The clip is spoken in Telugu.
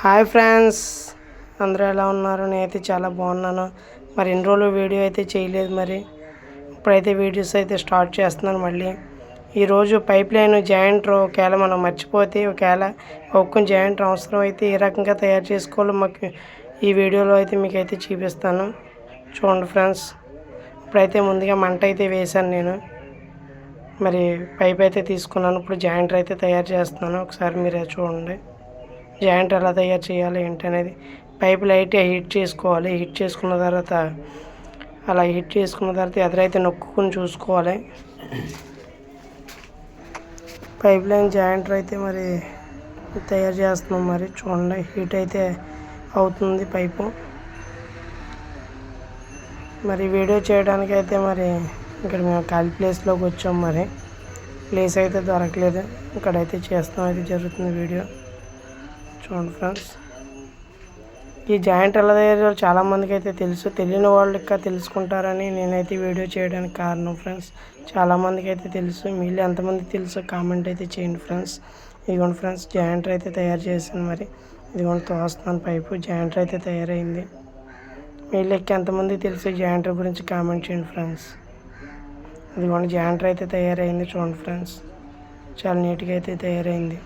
Hi friends. అందరూ ఎలా ఉన్నారు? నేనైతే చాలా బాగున్నాను. మరి ఎన్ని రోజులు వీడియో అయితే చేయలేదు మరి. ఇప్పుడైతే వీడియోస్ అయితే స్టార్ట్ చేస్తున్నాను మళ్ళీ. ఈరోజు పైప్ లైన్ జాయింట్ ఒకవేళ మనం మర్చిపోతే ఒకవేళ ఒక్క జాయింట్ అవసరం అయితే ఏ రకంగా తయారు చేసుకోవాలో మాకు ఈ వీడియోలో అయితే మీకు అయితే చూపిస్తాను. చూడండి ఫ్రెండ్స్. ఇప్పుడైతే ముందుగా మంట అయితే వేశాను నేను. మరి పైప్ అయితే తీసుకున్నాను. ఇప్పుడు జాయింటర్ అయితే తయారు చేస్తున్నాను. ఒకసారి మీరు చూడండి. జాయింట్ ఎలా తయారు చేయాలి ఏంటి అనేది పైపు లైట్గా హీట్ చేసుకోవాలి. హీట్ చేసుకున్న తర్వాత అలా హీట్ చేసుకున్న తర్వాత ఎదురైతే నొక్కుని చూసుకోవాలి. పైప్ లైన్ జాయింటర్ అయితే మరి తయారు చేస్తున్నాం మరి. చూడండి హీట్ అయితే అవుతుంది పైపు. మరి వీడియో చేయడానికి అయితే మరి ఇక్కడ మేము ఖాళీ ప్లేస్లోకి వచ్చాం మరి. ప్లేస్ అయితే దొరకలేదు. ఇక్కడైతే చేస్తాం అయితే జరుగుతుంది వీడియో. చూడండి ఫ్రెండ్స్. ఈ జాయింట్ ఎలా తయారు చాలామందికి అయితే తెలుసు. తెలియని వాళ్ళు ఇంకా తెలుసుకుంటారని నేనైతే వీడియో చేయడానికి కారణం ఫ్రెండ్స్. చాలామందికి అయితే తెలుసు. మీరు ఎంతమంది తెలుసు కామెంట్ అయితే చేయండి ఫ్రెండ్స్. ఇదిగోండి ఫ్రెండ్స్ జాయింటర్ అయితే తయారు చేశాను మరి. ఇదిగోండి తోస్తున్నాను పైపు జాయింటర్ అయితే తయారైంది. వీళ్ళకి ఎంతమంది తెలుసు జాయింటర్ గురించి కామెంట్ చేయండి ఫ్రెండ్స్. ఇదిగోండి జాయింటర్ అయితే తయారైంది చూడండి ఫ్రెండ్స్. చాలా నీట్గా అయితే తయారైంది.